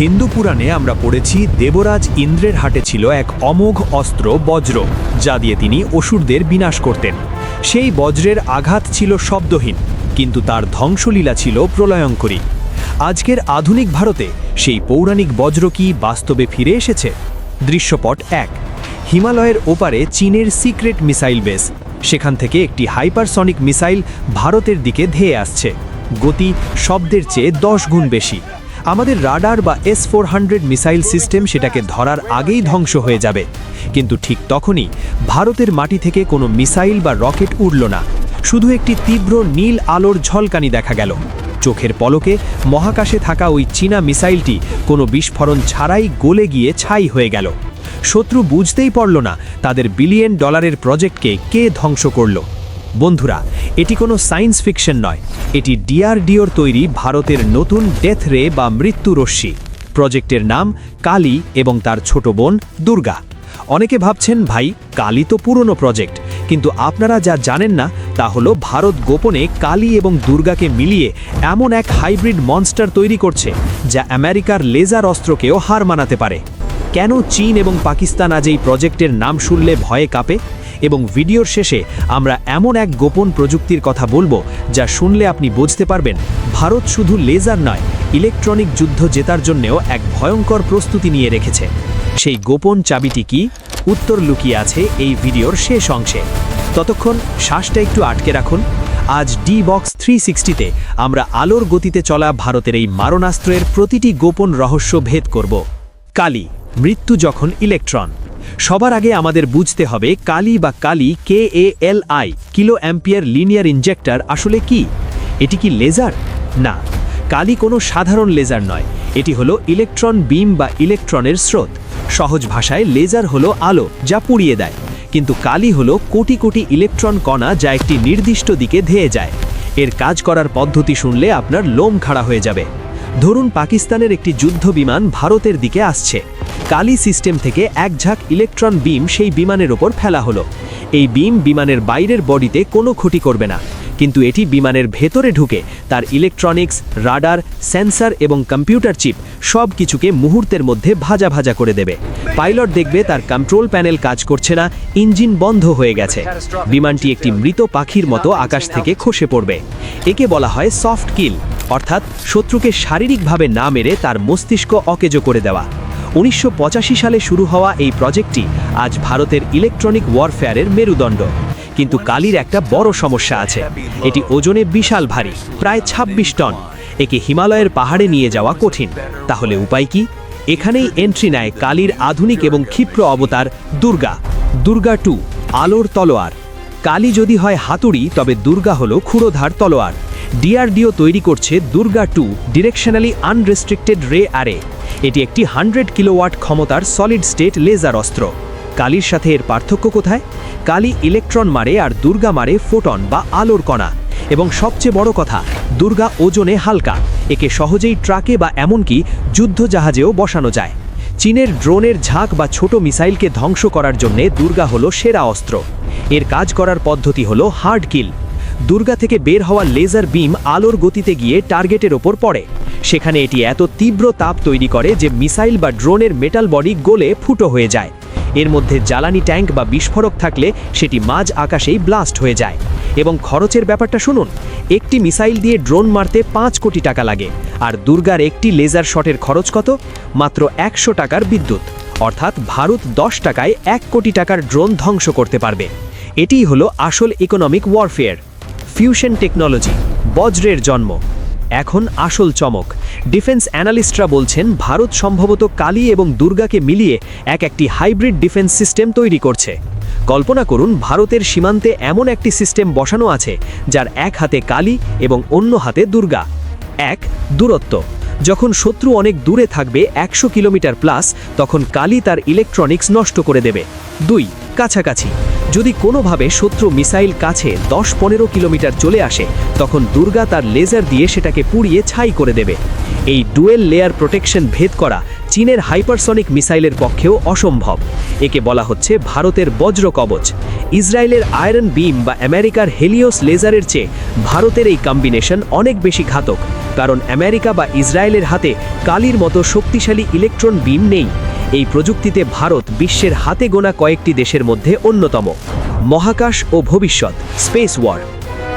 হিন্দু পুরাণে আমরা পড়েছি, দেবরাজ ইন্দ্রের হাটে ছিল এক অমোঘ অস্ত্র বজ্র, যা দিয়ে তিনি অসুরদের বিনাশ করতেন। সেই বজ্রের আঘাত ছিল শব্দহীন, কিন্তু তার ধ্বংসলীলা ছিল প্রলয়ঙ্করী। আজকের আধুনিক ভারতে সেই পৌরাণিক বজ্র কি বাস্তবে ফিরে এসেছে? দৃশ্যপট এক, হিমালয়ের ওপারে চীনের সিক্রেট মিসাইল বেস, সেখান থেকে একটি হাইপারসনিক মিসাইল ভারতের দিকে ধেয়ে আসছে। গতি শব্দের চেয়ে দশ গুণ বেশি। আমাদের রাডার বা এস ফোর মিসাইল সিস্টেম সেটাকে ধরার আগেই ধ্বংস হয়ে যাবে। কিন্তু ঠিক তখনই ভারতের মাটি থেকে কোনো মিসাইল বা রকেট উড়ল না। শুধু একটি তীব্র নীল আলোর ঝলকানি দেখা গেল। চোখের পলকে মহাকাশে থাকা ওই চীনা মিসাইলটি কোনো বিস্ফোরণ ছাড়াই গলে গিয়ে ছাই হয়ে গেল। শত্রু বুঝতেই পারল না তাদের বিলিয়ন ডলারের প্রজেক্টকে কে ধ্বংস করল। বন্ধুরা, এটি কোনো সায়েন্স ফিকশন নয়। এটি ডিআরডিওর তৈরি ভারতের নতুন ডেথ রে বা মৃত্যু রশ্মি। প্রজেক্টের নাম কালী এবং তার ছোট বোন দুর্গা। অনেকে ভাবছেন, ভাই, কালী তো পুরনো প্রজেক্ট। কিন্তু আপনারা যা জানেন না, তা হলো ভারত গোপনে কালী এবং দুর্গাকে মিলিয়ে এমন এক হাইব্রিড মনস্টার তৈরি করছে, যা আমেরিকার লেজার অস্ত্রকেও হার মানাতে পারে। কেন চীন এবং পাকিস্তান আজ এই প্রজেক্টের নাম শুনলে ভয়ে কাঁপে? এবং ভিডিওর শেষে আমরা এমন এক গোপন প্রযুক্তির কথা বলব যা শুনলে আপনি বুঝতে পারবেন, ভারত শুধু লেজার নয়, ইলেকট্রনিক যুদ্ধ জেতার জন্যেও এক ভয়ঙ্কর প্রস্তুতি নিয়ে রেখেছে। সেই গোপন চাবিটি কি? উত্তর লুকিয়ে আছে এই ভিডিওর শেষ অংশে। ততক্ষণ শ্বাসটা একটু আটকে রাখুন। আজ ডি বক্স থ্রি সিক্সটিতে আমরা আলোর গতিতে চলা ভারতের এই মারণাস্ত্রের প্রতিটি গোপন রহস্য ভেদ করব। কালি। মৃত্যু যখন ইলেকট্রন সবার আগে আমাদের বুঝতে হবে কালি বা KALI K A L I, kilo ampere linear injector আসলে কি? এটি কি লেজার না। কালি কোনো সাধারণ লেজার নয়। এটি হলো ইলেকট্রন বিম বা ইলেকট্রনের স্রোত। সহজ ভাষায় লেজার হলো আলো, যা পুড়িয়ে দেয়। কিন্তু কালি হলো কোটি কোটি ইলেকট্রন কণা যা একটি নির্দিষ্ট দিকে ধেয়ে যায়। এর কাজ করার পদ্ধতি শুনলে আপনার লোম খাড়া হয়ে যাবে। ধরুন পাকিস্তানের একটি যুদ্ধ বিমান ভারতের দিকে আসছে। কালি সিস্টেম থেকে এক ঝাঁক ইলেকট্রন বিম সেই বিমানের ওপর ফেলা হলো। এই বিম বিমানের বাইরের বডিতে কোনো ক্ষতি করবে না, কিন্তু এটি বিমানের ভেতরে ঢুকে তার ইলেকট্রনিক্স, রাডার, সেন্সার এবং কম্পিউটার চিপ সব কিছুকে মুহূর্তের মধ্যে ভাজা ভাজা করে দেবে। পাইলট দেখবে তার কন্ট্রোল প্যানেল কাজ করছে না, ইঞ্জিন বন্ধ হয়ে গেছে। বিমানটি একটি মৃত পাখির মতো আকাশ থেকে খসে পড়বে। একে বলা হয় সফট কিল, অর্থাৎ শত্রুকে শারীরিকভাবে না মেরে তার মস্তিষ্ক অকেজো করে দেওয়া। উনিশশো পঁচাশি সালে শুরু হওয়া এই প্রজেক্টটি আজ ভারতের ইলেকট্রনিক ওয়ারফেয়ারের মেরুদণ্ড। কিন্তু কালির একটা বড় সমস্যা আছে। এটি ওজনে বিশাল ভারী, প্রায় ২৬ টন। একে হিমালয়ের পাহাড়ে নিয়ে যাওয়া কঠিন। তাহলে উপায় কি? এখানেই এন্ট্রি নেয় কালির আধুনিক এবং ক্ষিপ্র অবতার দুর্গা। দুর্গা টু, আলোর তলোয়ার। কালী যদি হয় হাতুড়ি, তবে দুর্গা হলো ক্ষুরোধার তলোয়ার। ডিআরডিও তৈরি করছে দুর্গা টু ডিরেকশনালি আনরেস্ট্রিক্টেড রে আরে এটি একটি হান্ড্রেড কিলোওয়াট ক্ষমতার সলিড স্টেট লেজার অস্ত্র। কালির সাথে এর পার্থক্য কোথায়? কালি ইলেকট্রন মারে আর দুর্গা মারে ফোটন বা আলোর কণা। এবং সবচেয়ে বড় কথা, দুর্গা ওজনে হালকা। একে সহজেই ট্রাকে বা এমনকি যুদ্ধ জাহাজেও বসানো যায়। চীনের ড্রোনের ঝাঁক বা ছোট মিসাইলকে ধ্বংস করার জন্যে দুর্গা হলো সেরা অস্ত্র। এর কাজ করার পদ্ধতি হলো হার্ড কিল দুর্গা থেকে বের হওয়া লেজার বিম আলোর গতিতে গিয়ে টার্গেটের ওপর পড়ে। সেখানে এটি এত তীব্র তাপ তৈরি করে যে মিসাইল বা ড্রোনের মেটাল বডি গোলে ফুটো হয়ে যায়। এর মধ্যে জ্বালানি ট্যাঙ্ক বা বিস্ফোরক থাকলে সেটি মাঝ আকাশেই ব্লাস্ট হয়ে যায়। এবং খরচের ব্যাপারটা শুনুন, একটি মিসাইল দিয়ে ড্রোন মারতে পাঁচ কোটি টাকা লাগে, আর দুর্গার একটি লেজার শটের খরচ কত? মাত্র একশো টাকার বিদ্যুৎ। অর্থাৎ ভারত দশ টাকায় এক কোটি টাকার ড্রোন ধ্বংস করতে পারবে। এটিই হলো আসল ইকোনমিক ওয়ারফেয়ার ফিউশন টেকনোলজি বজ্রের জন্ম। এখন আসল চমক। ডিফেন্স অ্যানালিস্টরা বলছেন, ভারত সম্ভবত কালী এবং দুর্গাকে মিলিয়ে এক একটি হাইব্রিড ডিফেন্স সিস্টেম তৈরি করছে। কল্পনা করুন, ভারতের সীমান্তে এমন একটি সিস্টেম বসানো আছে, যার এক হাতে কালী এবং অন্য হাতে দুর্গা। এক, দূরত্ব। যখন শত্রু অনেক দূরে থাকবে, একশো কিলোমিটার প্লাস তখন কালী তার ইলেকট্রনিক্স নষ্ট করে দেবে। দুই, কাছাকাছি। যদি কোনোভাবে শত্রু মিসাইল কাছে দশ পনেরো কিলোমিটার চলে আসে, তখন দুর্গা তার লেজার দিয়ে সেটাকে পুড়িয়ে ছাই করে দেবে। এই ডুয়েল লেয়ার প্রোটেকশন ভেদ করা চীনের হাইপারসনিক মিসাইলের পক্ষেও অসম্ভব। একে বলা হচ্ছে ভারতের বজ্র কবচ। ইসরায়েলের আয়রন বিম বা আমেরিকার হেলিওস লেজারের চেয়ে ভারতের এই কম্বিনেশন অনেক বেশি ঘাতক, কারণ আমেরিকা বা ইসরায়েলের হাতে কালির মতো শক্তিশালী ইলেকট্রন বিম নেই। এই প্রযুক্তিতে ভারত বিশ্বের হাতে গোনা কয়েকটি দেশের মধ্যে অন্যতম। মহাকাশ ও ভবিষ্যৎ, স্পেস ওয়ার।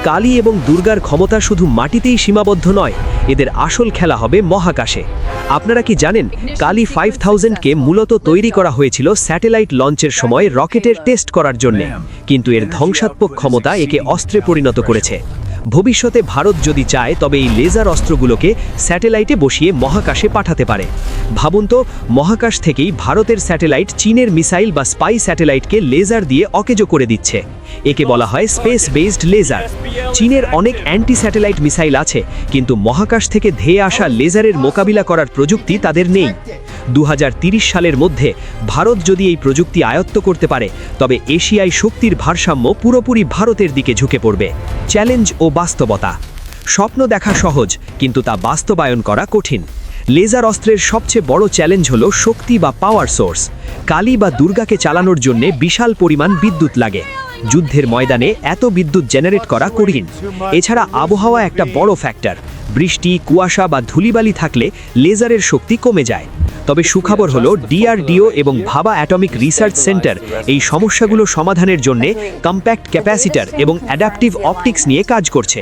কালী এবং দুর্গার ক্ষমতা শুধু মাটিতেই সীমাবদ্ধ নয়, এদের আসল খেলা হবে মহাকাশে। আপনারা কি জানেন, কালী ফাইভ থাউজেন্ডকে মূলত তৈরি করা হয়েছিল স্যাটেলাইট লঞ্চের সময় রকেটের টেস্ট করার জন্য। কিন্তু এর ধ্বংসাত্মক ক্ষমতা একে অস্ত্রে পরিণত করেছে। ভবিষ্যতে ভারত যদি চায়, তবে এই লেজার অস্ত্রগুলোকে স্যাটেলাইটে বসিয়ে মহাকাশে পাঠাতে পারে। ভাবুন তো, মহাকাশ থেকেই ভারতের স্যাটেলাইট চীনের মিসাইল বা স্পাই স্যাটেলাইটকে লেজার দিয়ে অকেজো করে দিচ্ছে। একে বলা হয় স্পেস বেসড লেজার। চীনের অনেক অ্যান্টি স্যাটেলাইট মিসাইল আছে, কিন্তু মহাকাশ থেকে ধেয়ে আসা লেজারের মোকাবিলা করার প্রযুক্তি তাদের নেই। দু সালের মধ্যে ভারত যদি এই প্রযুক্তি আয়ত্ত করতে পারে, তবে এশিয়ায় শক্তির ভারসাম্য পুরোপুরি ভারতের দিকে ঝুঁকে পড়বে। চ্যালেঞ্জ ও বাস্তবতা। স্বপ্ন দেখা সহজ, কিন্তু তা বাস্তবায়ন করা কঠিন। লেজার অস্ত্রের সবচেয়ে বড় চ্যালেঞ্জ হল শক্তি বা পাওয়ার সোর্স। কালী বা দুর্গাকে চালানোর জন্য বিশাল পরিমাণ বিদ্যুৎ লাগে। যুদ্ধের ময়দানে এত বিদ্যুৎ জেনারেট করা কঠিন। এছাড়া আবহাওয়া একটা বড় ফ্যাক্টর বৃষ্টি, কুয়াশা বা ধুলিবালি থাকলে লেজারের শক্তি কমে যায়। তবে সুখবর হলো ডিআরডিও এবং ভাবা অ্যাটমিক রিসার্চ সেন্টার এই সমস্যাগুলো সমাধানের জন্য কম্প্যাক্ট ক্যাপাসিটার এবং অ্যাডাপটিভ অপটিক্স নিয়ে কাজ করছে।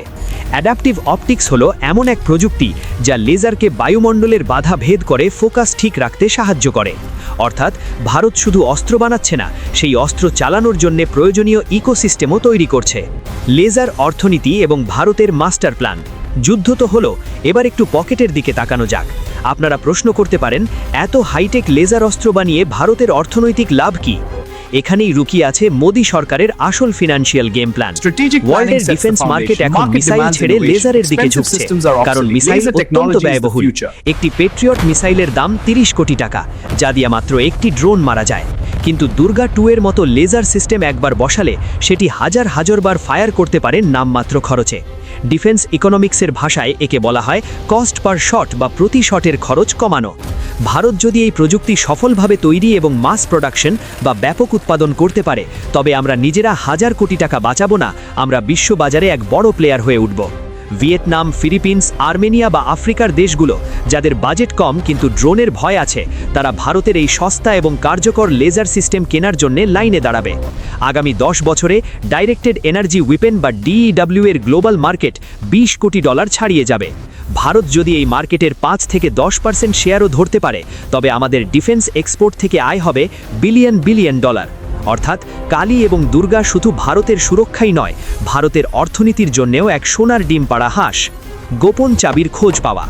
অ্যাডাপটিভ অপটিক্স হলো এমন এক প্রযুক্তি যা লেজারকে বায়ুমণ্ডলের বাধা ভেদ করে ফোকাস ঠিক রাখতে সাহায্য করে। অর্থাৎ ভারত শুধু অস্ত্র বানাচ্ছে না, সেই অস্ত্র চালানোর জন্য প্রয়োজনীয় ইকোসিস্টেমও তৈরি করছে। লেজার অর্থনীতি এবং ভারতের মাস্টার প্ল্যান। যুদ্ধ তো হলো, এবার একটু পকেটের দিকে তাকানো যাক। আপনারা প্রশ্ন করতে পারেন এত হাইটেক লেজার অস্ত্র বানিয়ে ভারতের অর্থনৈতিক লাভ কি? এখানেই রুকিয়ে আছে মোদী সরকারের আসল ফিনান্সিয়াল গেম প্ল্যান ওয়ার্ল্ডের ডিফেন্স মার্কেট এখন মিসাইল ছেড়ে লেজারের দিকে ঝুঁকছে। কারণ মিসাইল অত্যন্ত ব্যয়বহুল। একটি পেট্রিয়ট মিসাইলের দাম 30 কোটি টাকা যা দিয়ে মাত্র একটি ড্রোন মারা যায়। কিন্তু দুর্গা টু এর মতো লেজার সিস্টেম একবার বসালে সেটি হাজার হাজার বার ফায়ার করতে পারে নামমাত্র খরচে। ডিফেন্স ইকোনমিক্সের ভাষায় একে বলা হয় কস্ট পার শট বা প্রতি শটের খরচ কমানো। ভারত যদি এই প্রযুক্তি সফলভাবে তৈরি এবং মাস প্রোডাকশন বা ব্যাপক উৎপাদন করতে পারে, তবে আমরা নিজেরা হাজার কোটি টাকা বাঁচাবো না, আমরা বিশ্ববাজারে এক বড় প্লেয়ার হয়ে উঠব। ভিয়েতনাম, ফিলিপিন্স, আর্মেনিয়া বা আফ্রিকার দেশগুলো, যাদের বাজেট কম কিন্তু ড্রোনের ভয় আছে, তারা ভারতের এই সস্তা এবং কার্যকর লেজার সিস্টেম কেনার জন্য লাইনে দাঁড়াবে। আগামী দশ বছরে ডাইরেক্টেড এনার্জি উইপেন বা ডিইডাব্লিউ এর গ্লোবাল মার্কেট বিশ কোটি ডলার ছাড়িয়ে যাবে। ভারত যদি এই মার্কেটের পাঁচ থেকে দশ পার্সেন্ট শেয়ারও ধরতে পারে, তবে আমাদের ডিফেন্স এক্সপোর্ট থেকে আয় হবে বিলিয়ন বিলিয়ন ডলার। অর্থাৎ কালী এবং দুর্গা শুধু ভারতের সুরক্ষাই নয়, ভারতের অর্থনীতির জন্যেও এক সোনার ডিম পাড়া হাঁস। গোপন চাবির খোঁজ পাওয়া।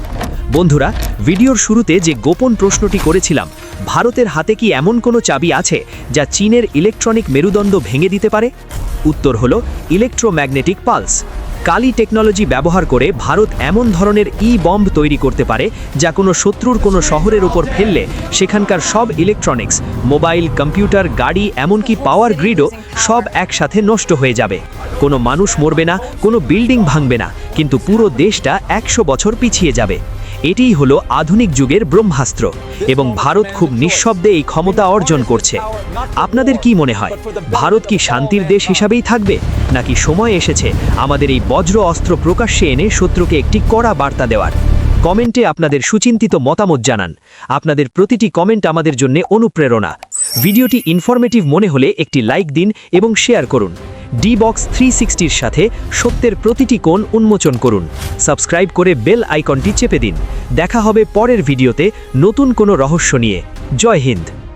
বন্ধুরা, ভিডিওর শুরুতে যে গোপন প্রশ্নটি করেছিলাম, ভারতের হাতে কি এমন কোনো চাবি আছে যা চীনের ইলেকট্রনিক মেরুদণ্ড ভেঙে দিতে পারে? উত্তর হল ইলেকট্রোম্যাগনেটিক পালস। কালি টেকনোলজি ব্যবহার করে ভারত এমন ধরনের ই বম্ব তৈরি করতে পারে যা কোনো শত্রুর কোনো শহরের উপর ফেললে সেখানকার সব ইলেকট্রনিক্স মোবাইল কম্পিউটার গাড়ি, এমনকি পাওয়ার গ্রিডও সব একসাথে নষ্ট হয়ে যাবে। কোনো মানুষ মরবে না, কোনো বিল্ডিং ভাঙবে না, কিন্তু পুরো দেশটা একশো বছর পিছিয়ে যাবে। এটিই হলো আধুনিক যুগের ব্রহ্মাস্ত্র এবং ভারত খুব নিঃশব্দে এই ক্ষমতা অর্জন করছে। আপনাদের কি মনে হয়, ভারত কি শান্তির দেশ হিসাবেই থাকবে, নাকি সময় এসেছে আমাদের এই বজ্র অস্ত্র প্রকাশ্যে এনে শত্রুকে একটি কড়া বার্তা দেওয়ার? কমেন্টে আপনাদের সুচিন্তিত মতামত জানান। আপনাদের প্রতিটি কমেন্ট আমাদের জন্য অনুপ্রেরণা। ভিডিওটি ইনফরমেটিভ মনে হলে একটি লাইক দিন এবং শেয়ার করুন। ডি বক্স থ্রি সিক্সটির সাথে সত্যের প্রতিটি কোণ উন্মোচন করুন। সাবস্ক্রাইব করে বেল আইকনটি চেপে দিন। দেখা হবে পরের ভিডিওতে নতুন কোনো রহস্য নিয়ে। জয় হিন্দ।